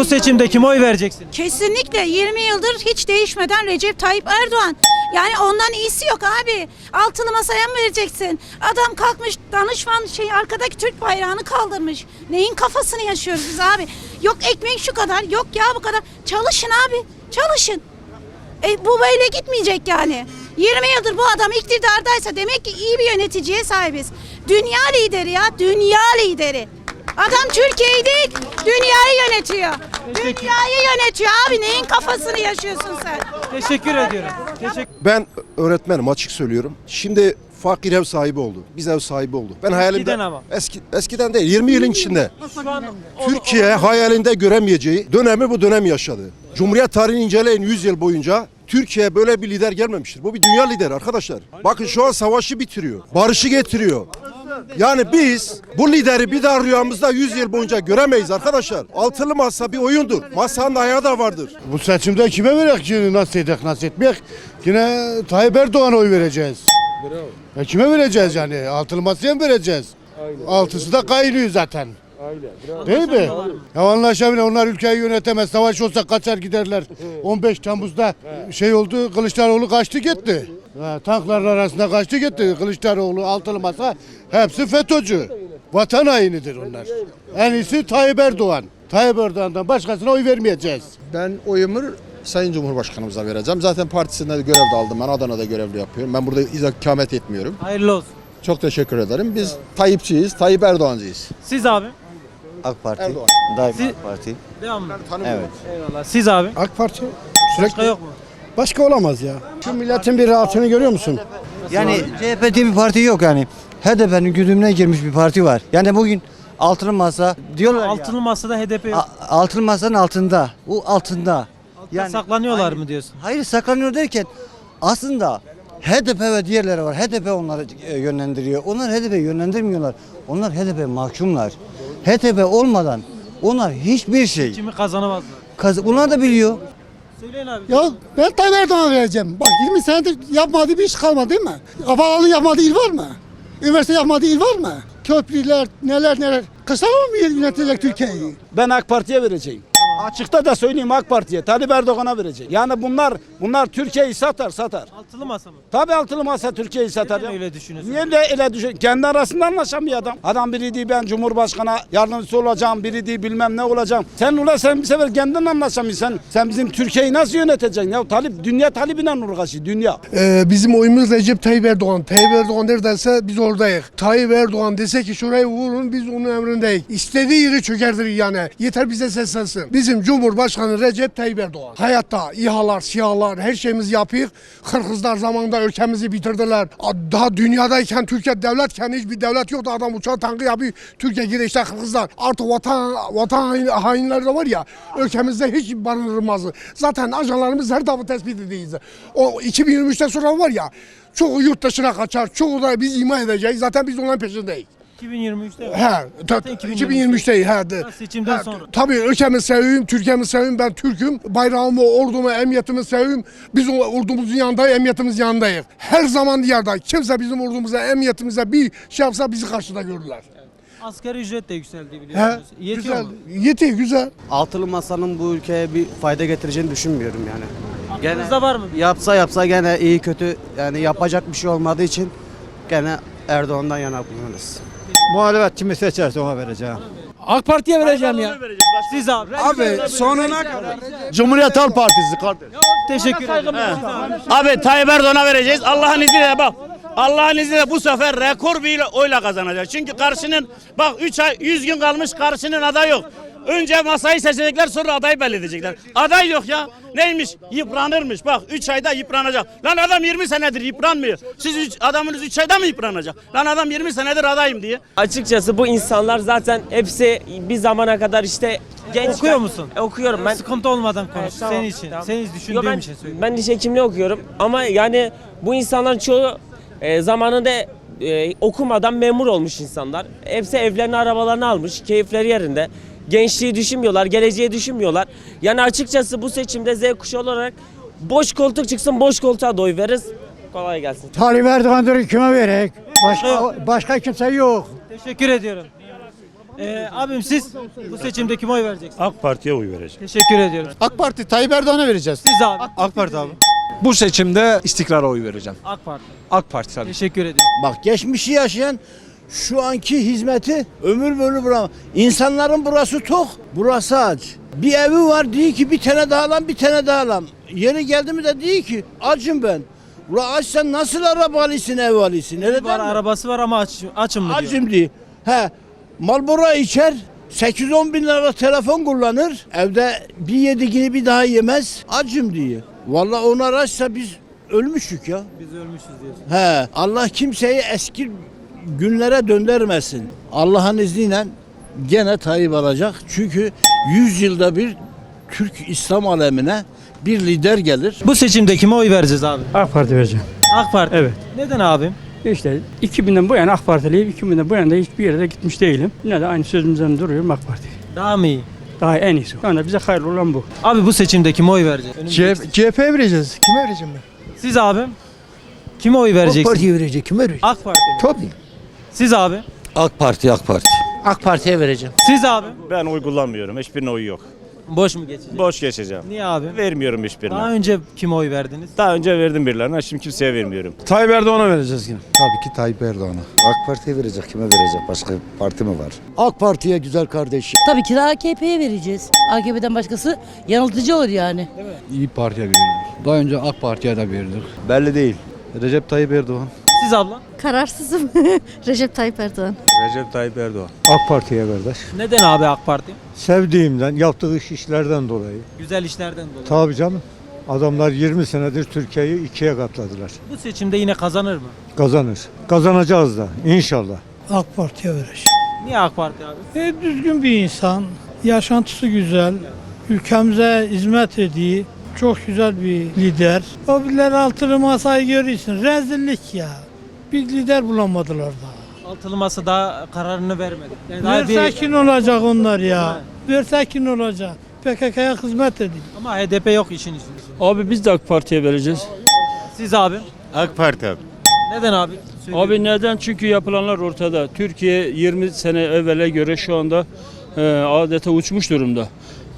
Bu seçimde kime oy vereceksin? Kesinlikle 20 yıldır hiç değişmeden Recep Tayyip Erdoğan. Yani ondan iyisi yok abi. Altılı masaya mı vereceksin? Adam kalkmış danışman şey arkadaki Türk bayrağını kaldırmış. Neyin kafasını yaşıyoruz biz abi? Yok ekmek şu kadar, yok ya bu kadar. Çalışın abi, çalışın. E, bu böyle gitmeyecek yani. 20 yıldır bu adam iktidardaysa demek ki iyi bir yöneticiye sahibiz. Dünya lideri ya, dünya lideri. Adam Türkiye'yi değil, dünyayı yönetiyor. Dünyayı yönetiyor abi. Neyin kafasını yaşıyorsun sen? Teşekkür ediyorum. Teşekkür. Ben öğretmenim açık söylüyorum. Şimdi fakir ev sahibi oldu. Biz ev sahibi olduk. Ben hayalimde ama. eski eskiden değil 20 yılın içinde Şu an Türkiye hayalinde göremeyeceği dönemi bu dönem yaşadı. Cumhuriyet tarihini inceleyin 100 yıl boyunca Türkiye böyle bir lider gelmemiştir. Bu bir dünya lideri arkadaşlar. Bakın şu an savaşı bitiriyor. Barışı getiriyor. Yani biz bu lideri bir daha rüyamızda 100 yıl boyunca göremeyiz arkadaşlar. Altılı masa bir oyundur. Masanın ayağı da vardır. Bu seçimde kime verek ki nasıl edek nasıl etmeyek? Yine Tayyip Erdoğan'a oy vereceğiz. Bravo. E kime vereceğiz yani? Altılı masaya mı vereceğiz? Altısı da kaynıyor zaten. Değil mi? Ya anlaşabilir. Onlar ülkeyi yönetemez. Savaş olsa kaçar giderler. 15 Temmuz'da şey oldu. Kılıçdaroğlu kaçtı gitti. Ha, tankların arasında kaçtı gitti. Kılıçdaroğlu, altılı masa hepsi FETÖ'cü. Vatan hainidir onlar. En iyisi Tayyip Erdoğan. Tayyip Erdoğan'dan başkasına oy vermeyeceğiz. Ben oyumu Sayın Cumhurbaşkanımıza vereceğim. Zaten partisinde de görev de aldım. Ben Adana'da görevli yapıyorum. Ben burada ikamet etmiyorum. hayırlı olsun. Çok teşekkür ederim. Biz Tayyipçiyiz, Tayyip Erdoğancıyız. Siz abi. AK Parti. Erdoğan. Daima Siz- AK Parti. Devam mı? Evet. Eyvallah. Siz abi. AK Parti Başka yok mu? başka olamaz ya. Şu milletin bir rahatını görüyor musun? Yani CHP diye bir parti yok yani. HDP'nin güdümüne girmiş bir parti var. Yani bugün altılı masa diyorlar ya. Altılı masada HDP yok. A- altılı masanın altında. O altında. Yani saklanıyorlar hayır, mı diyorsun? Hayır saklanıyor derken aslında HDP ve diğerleri var. HDP onları e, yönlendiriyor. Onlar HDP yönlendirmiyorlar. Onlar HDP mahkumlar. HDP olmadan onlar hiçbir şey. Kimi kazanamazlar. Kaz- Bunlar da biliyor. Söyleyin abi. Ya ben Tayyip Erdoğan'a vereceğim. Bak 20 senedir yapmadığı bir iş kalmadı değil mi? Havaalanı yapmadığı il var mı? Üniversite yapmadığı il var mı? Köprüler, neler neler. Kılıçdaroğlu mu yönetecek Türkiye'yi? Ben AK Parti'ye vereceğim. Açıkta da söyleyeyim AK Parti'ye. Tayyip Erdoğan'a vereceğim. Yani bunlar bunlar Türkiye'yi satar satar. Altılı masa mı? Tabii altılı masa Türkiye'yi satar. Neden ya. öyle düşünüyorsun? Niye de öyle düşün? Kendi arasında anlaşamıyor adam. Adam biri değil ben Cumhurbaşkanı yardımcısı olacağım, biri değil bilmem ne olacağım. Sen ulan sen bir sefer kendin anlaşamıyorsun. Sen, sen bizim Türkiye'yi nasıl yöneteceksin? Ya talip, dünya talibiyle uğraşıyor, dünya. Ee, bizim oyumuz Recep Tayyip Erdoğan. Tayyip Erdoğan neredeyse biz oradayız. Tayyip Erdoğan dese ki şurayı vurun biz onun emrindeyiz. İstediği yeri çökertir yani. Yeter bize seslensin. Bizim Cumhurbaşkanı Recep Tayyip Erdoğan. Hayatta İHA'lar, SİHA'lar her şeyimizi yapıyık. Kırgızlar zamanında ülkemizi bitirdiler. Daha dünyadayken Türkiye devletken hiçbir devlet yoktu. Adam uçan tankı yapıyor. Türkiye gidiyor işte Kırgızlar. Artık vatan, vatan hain- hainleri de var ya ülkemizde hiç barındırmaz. Zaten ajanlarımız her tarafı tespit ediyiz. O 2023'ten sonra var ya çoğu yurt dışına kaçar. Çoğu da biz ima edeceğiz. Zaten biz onların peşindeyiz. 2023'te yok. He, ta- 2023'teyiz. He, de- Ha, seçimden he, sonra. Tabii ülkemi seviyorum, Türkiye'mi seviyorum. Ben Türk'üm. Bayrağımı, ordumu, emniyetimi seviyorum. Biz ordumuzun yanındayız, emniyetimiz yanındayız. Her zaman yerde. Kimse bizim ordumuza, emniyetimize bir şey yapsa bizi karşıda görürler. Asgari ücret de yükseldi He, biliyorsunuz. Yetiyor güzel. mu? Yetiyor, güzel. Altılı masanın bu ülkeye bir fayda getireceğini düşünmüyorum yani. Aklınızda var mı? Yapsa yapsa gene iyi kötü yani yapacak bir şey olmadığı için gene Erdoğan'dan yana kullanırız. Muhalefet kimi seçerse ona vereceğim. AK Parti'ye vereceğim ya. Siz abi. Abi sonuna kadar. Cumhuriyet Halk Partisi kardeş. Teşekkür ederim. Abi Tayyip Erdoğan'a vereceğiz. Allah'ın izniyle bak. Allah'ın izniyle bu sefer rekor bir oyla kazanacak. Çünkü karşının bak 3 ay 100 gün kalmış karşının aday yok. Önce masayı seçecekler sonra adayı belli edecekler. Aday yok ya. Neymiş? Yıpranırmış. Bak 3 ayda yıpranacak. Lan adam 20 senedir yıpranmıyor. Siz üç, adamınız 3 ayda mı yıpranacak? Lan adam 20 senedir adayım diye. Açıkçası bu insanlar zaten hepsi bir zamana kadar işte genç Okuyor musun? E, okuyorum ben. Sıkıntı olmadan konuş. Evet, tamam, Senin için. tamam. Senin Yo, düşündüğün ben, için söylüyorum. ben diş hekimliği okuyorum ama yani bu insanların çoğu e, zamanında e, okumadan memur olmuş insanlar. Hepsi evlerini arabalarını almış, keyifleri yerinde. Gençliği düşünmüyorlar, geleceği düşünmüyorlar. Yani açıkçası bu seçimde Z kuşağı olarak boş koltuk çıksın boş koltuğa da oy veririz. Kolay gelsin. Tayyip Erdoğan'dır kime verek? Başka, başka kimse yok. Teşekkür ediyorum. Ee, abim siz bu seçimde kime oy vereceksiniz? AK Parti'ye oy vereceğim. Teşekkür ediyorum. AK Parti Tayyip Erdoğan'a vereceğiz. Siz abi. AK Parti abi. Bu seçimde istikrara oy vereceğim. AK Parti. AK Parti tabii. Teşekkür ediyorum. Bak geçmişi yaşayan şu anki hizmeti ömür boyu bırak. İnsanların burası tok, burası aç. Bir evi var diyor ki bir tane daha alam, bir tane daha alam. Yeri geldi mi de diyor ki acım ben. Ula aç sen nasıl araba alıyorsun, ev alıyorsun? Öyle Var mi? arabası var ama aç, açım mı diyor. Acım diyor. He, Marlboro içer, 8-10 bin lira telefon kullanır. Evde bir yediğini bir daha yemez. Acım diyor. Vallahi onu araçsa biz ölmüşük ya. Biz ölmüşüz diyorsun. He, Allah kimseyi eski günlere döndürmesin. Allah'ın izniyle gene Tayyip alacak. Çünkü 100 yılda bir Türk İslam alemine bir lider gelir. Bu seçimde kime oy vereceğiz abi? AK Parti vereceğim. AK Parti. Evet. Neden abim? İşte 2000'den bu yana AK Partiliyim. 2000'den bu yana da hiçbir yere de gitmiş değilim. Yine de aynı sözümüzden duruyorum AK Parti. Daha mı iyi? Daha en iyisi. Anda bize hayırlı olan bu. Abi bu seçimde kime oy vereceğiz? Önümüzdeki- CHP'ye vereceğiz. Kime vereceğim ben? Siz abim kime oy vereceksiniz? verecek. Kime verecek? AK Parti. Tabii. Siz abi. AK Parti AK Parti. AK Parti'ye vereceğim. Siz abi. Ben oy kullanmıyorum. Hiçbirine oy yok. Boş mu geçecek? Boş geçeceğim. Niye abi? Vermiyorum hiçbirine. Daha önce kime oy verdiniz? Daha önce verdim birilerine, şimdi kimseye vermiyorum. Tayyip Erdoğan'a vereceğiz yine. Tabii ki Tayyip Erdoğan'a. AK Parti'ye verecek. Kime verecek? Başka parti mi var? AK Parti'ye güzel kardeşim. Tabii ki de AKP'ye vereceğiz. AKP'den başkası yanıltıcı olur yani. İyi Parti'ye veriyoruz. Daha önce AK Parti'ye de verdik. Belli değil. Recep Tayyip Erdoğan. Siz abla. Kararsızım. Recep Tayyip Erdoğan. Recep Tayyip Erdoğan. AK Parti'ye kardeş. Neden abi AK Parti? Sevdiğimden, yaptığı işlerden dolayı. Güzel işlerden dolayı. Tabii canım. Adamlar 20 senedir Türkiye'yi ikiye katladılar. Bu seçimde yine kazanır mı? Kazanır. Kazanacağız da inşallah. AK Parti'ye vereceğim. Niye AK Parti abi? E, düzgün bir insan. Yaşantısı güzel. Ülkemize hizmet ediyor. Çok güzel bir lider. O birileri altılı masayı görüyorsun. Rezillik ya. Bir lider bulamadılar daha. Altılı masa daha kararını vermedi. Yani daha Versekin olacak onlar ya. Versekin olacak. PKK'ya hizmet edin. Ama HDP yok işin içinde. Abi biz de AK Parti'ye vereceğiz. Siz abi. AK Parti abi. Neden abi? Söyleyeyim. Abi neden? Çünkü yapılanlar ortada. Türkiye 20 sene evvele göre şu anda e, adeta uçmuş durumda.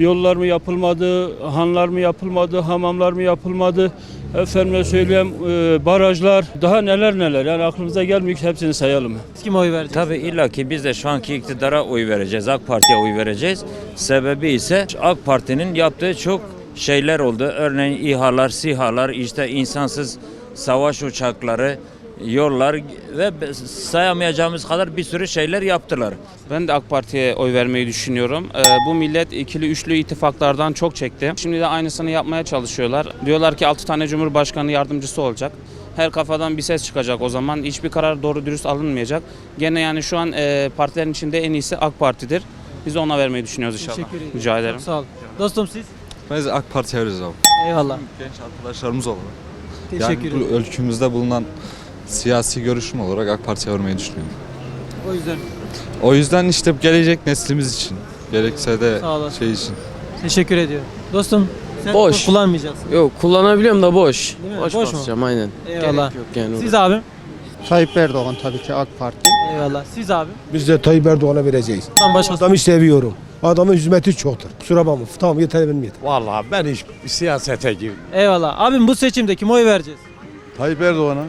Yollar mı yapılmadı, hanlar mı yapılmadı, hamamlar mı yapılmadı, efendime söyleyeyim e, barajlar, daha neler neler. Yani aklımıza gelmiyor ki hepsini sayalım. Siz kime oy vereceksiniz? Tabii illa ki biz de şu anki iktidara oy vereceğiz. AK Parti'ye oy vereceğiz. Sebebi ise AK Parti'nin yaptığı çok şeyler oldu. Örneğin İHA'lar, SİHA'lar, işte insansız savaş uçakları, yollar ve sayamayacağımız kadar bir sürü şeyler yaptılar. Ben de AK Parti'ye oy vermeyi düşünüyorum. Ee, bu millet ikili üçlü ittifaklardan çok çekti. Şimdi de aynısını yapmaya çalışıyorlar. Diyorlar ki 6 tane Cumhurbaşkanı yardımcısı olacak. Her kafadan bir ses çıkacak o zaman. Hiçbir karar doğru dürüst alınmayacak. Gene yani şu an e, partilerin içinde en iyisi AK Parti'dir. Biz de ona vermeyi düşünüyoruz inşallah. Teşekkür ederim. Rica ederim. Çok sağ ol. Dostum siz? Biz AK Parti'ye vereceğiz abi. Eyvallah. Genç arkadaşlarımız olarak. Teşekkür ederim. ülkemizde bulunan siyasi görüşüm olarak AK Parti'ye vermeyi düşünüyorum. O yüzden O yüzden işte gelecek neslimiz için, gerekse de Sağ şey için. teşekkür ediyorum. Dostum sen Boş. kullanmayacaksın. Yok kullanabiliyorum da boş. Değil mi? Boş mu? basacağım aynen. Eyvallah. yok yani. Siz abi? Tayyip Erdoğan tabii ki AK Parti. Eyvallah. Siz abi? Biz de Tayyip Erdoğan'a vereceğiz. Bundan başkası. Adamı seviyorum. Adamın hizmeti çoktur. Kusura bakma. Tamam yeter benim yeter. Vallahi ben hiç siyasete gibi. Eyvallah. Abim bu seçimde kime oy vereceğiz? Tayyip Erdoğan'a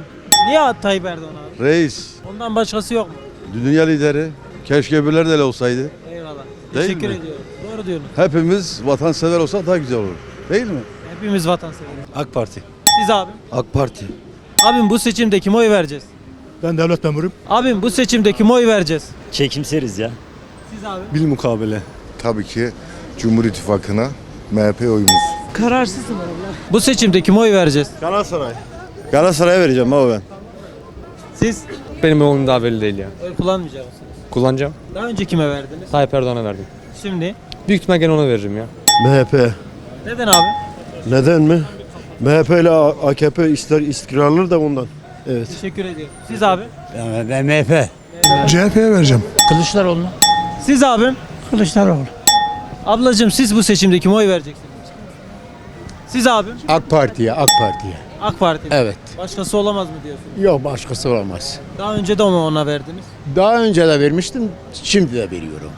Niye Tayyip Erdoğan abi? reis, Ondan başkası yok mu? dünya lideri. Keşke birileri de öyle olsaydı. Eyvallah. Değil Teşekkür mi? ediyorum. Doğru diyorsun. Hepimiz vatansever olsak daha güzel olur. Değil mi? Hepimiz vatanseveriz. AK Parti. Siz abi? AK Parti. Abim bu seçimde kime oy vereceğiz? Ben devlet memuruyum. Abim bu seçimde kime oy vereceğiz? Çekimseriz ya. Siz abi? Bil mukabele. Tabii ki Cumhur İttifakı'na MHP oyumuz. Kararsızım. Bu seçimde kime oy vereceğiz? Galatasaray. Galatasaray'a vereceğim abi ben. Siz Benim oyum daha belli değil ya. oy kullanmayacak mısınız? Kullanacağım. Daha önce kime verdiniz? Tayyip Erdoğan'a verdim. Şimdi. Büyük ihtimal gene ona veririm ya. MHP. Neden abi? Neden mi? MHP ile AKP ister istikrarlı da ondan. Evet. Teşekkür ediyorum. Siz abi? Ben MHP. CHP'ye vereceğim. Kılıçdaroğlu. Siz abim? Kılıçdaroğlu. Ablacığım siz bu seçimde kime oy vereceksiniz? Siz abim? AK Parti'ye, AK Parti'ye. AK Parti. Evet. Başkası olamaz mı diyorsun? Yok başkası olamaz. Daha önce de onu ona verdiniz. Daha önce de vermiştim, şimdi de veriyorum.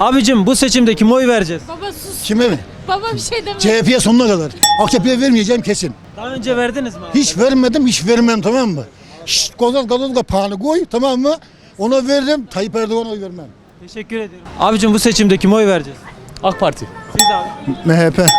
Abicim bu seçimde kime oy vereceğiz? Baba sus. Kime mi? Baba bir şey deme. CHP'ye sonuna kadar. AKP'ye vermeyeceğim kesin. Daha önce verdiniz mi? abi? Hiç vermedim, hiç vermem tamam mı? Şşt, gazoz gazoz kapağını koy tamam mı? Ona verdim, Tayyip Erdoğan'a oy vermem. Teşekkür ederim. Abicim bu seçimde kime oy vereceğiz? AK Parti. Siz abi. MHP.